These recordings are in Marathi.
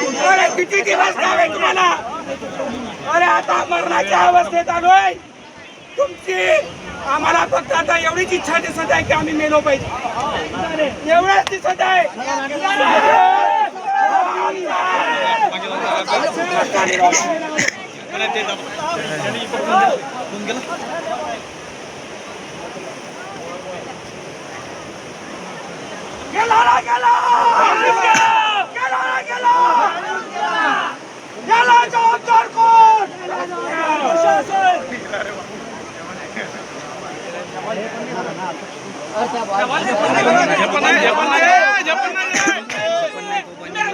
अरे किती दिवस लावे तुम्हाला? अरे आता मरणाच्या अवस्थेत आलोय. तुमची आम्हाला फक्त आता एवढीच इच्छा दिसत आहे की आम्ही मेलो पाहिजे. एवढंच दिसत आहे. गेला गेला. જપન જપન જપન.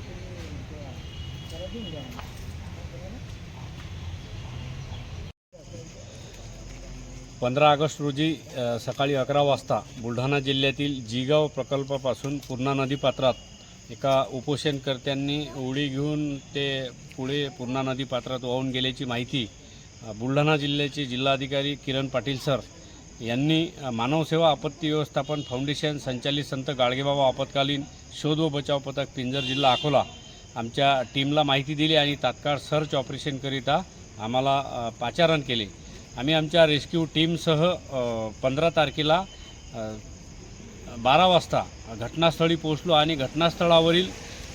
पंधरा ऑगस्ट रोजी सकाळी अकरा वाजता बुलढाणा जिल्ह्यातील जिगाव प्रकल्पापासून पूर्णा नदीपात्रात एका उपोषणकर्त्यांनी उडी घेऊन ते पुढे पूर्णा नदीपात्रात वाहून गेल्याची माहिती बुलढाणा जिल्ह्याचे जिल्हाधिकारी किरण पाटील सर यांनी मानवसेवा आपत्ती व्यवस्थापन फाउंडेशन संचालित संत गाडगेबाबा आपत्कालीन शोध व बचाव पथक पिंजर जिल्हा अकोला आमच्या टीमला माहिती दिली आणि तात्काळ सर्च ऑपरेशनकरिता आम्हाला पाचारण केले. आम्ही आमच्या रेस्क्यू टीमसह पंधरा तारखेला बारा वाजता घटनास्थळी पोहोचलो आणि घटनास्थळावरील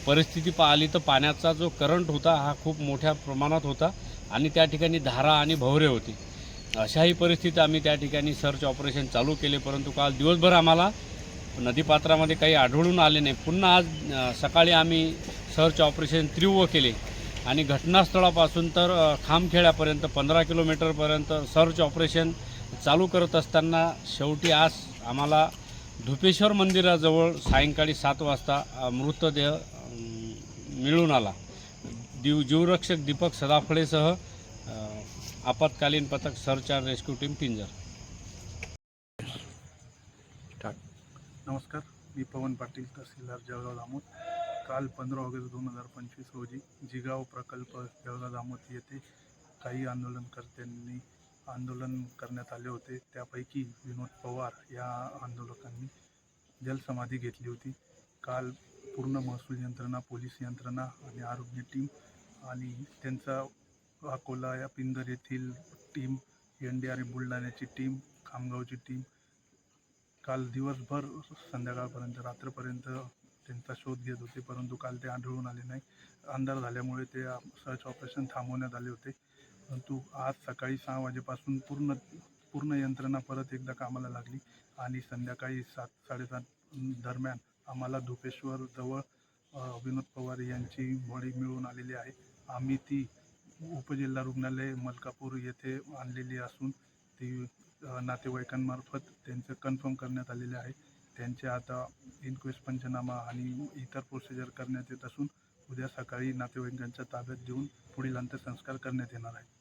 परिस्थिती पाहिली तर पाण्याचा जो करंट होता हा खूप मोठ्या प्रमाणात होता आणि त्या ठिकाणी धारा आणि भवरे होती. अशाही परिस्थितीत आम्ही त्या ठिकाणी सर्च ऑपरेशन चालू केले परंतु काल दिवसभर आम्हाला नदीपात्रामध्ये काही आढळून आले नाही. पुन्हा आज सकाळी आम्ही सर्च ऑपरेशन तीव्र केले. आणि घटनास्थळापासून तर खामखेड्यापर्यंत पंधरा किलोमीटरपर्यंत सर्च ऑपरेशन चालू करत असताना शेवटी आज आम्हाला धुपेश्वर मंदिराजवळ सायंकाळी सात वाजता मृतदेह मिळून आला. दिव जीवरक्षक दीपक सदाफळेसह आपत्कालीन पथक search and rescue team Pinjar. नमस्कार मी पवन पाटील तहसीलदार जळगाव दामोद. काल पंधरा ऑगस्ट दोन हजार पंचवीस रोजी जिगाव प्रकल्प जळगाव दामोद येथे काही आंदोलनकर्त्यांनी आंदोलन करण्यात आले होते. त्यापैकी विनोद पवार या आंदोलकांनी जलसमाधी घेतली होती. काल पूर्ण महसूल यंत्रणा पोलीस यंत्रणा आणि आरोग्य टीम आणि त्यांचा अकोला या पिंजर येथील team N D R F बुलढाण्याची team खामगावची टीम काल दिवसभर संध्याकाळपर्यंत रात्रपर्यंत त्यांचा शोध घेत होते परंतु काल ते आढळून आले नाही. अंधार झाल्यामुळे ते सर्च ऑपरेशन थांबवण्यात आले होते. परंतु आज सकाळी सहा वाजेपासून पूर्ण पूर्ण यंत्रणा परत एकदा कामाला लागली आणि संध्याकाळी सात साडेसात दरम्यान आम्हाला धुपेश्वर जवळ विनोद पवार यांची बॉडी मिळून आलेली आहे. आम्ही ती उपजिल्हा रुग्णालय मलकापूर येथे आणलेली असून ती नातेवाईकांमार्फत त्यांचं कन्फर्म करण्यात आलेले आहे. त्यांचे आता इन्क्वेस्ट पंचनामा आणि इतर प्रोसिजर करण्यात येत असून उद्या सकाळी नातेवाईकांच्या ताब्यात देऊन पुढील अंत्यसंस्कार करण्यात येणार आहे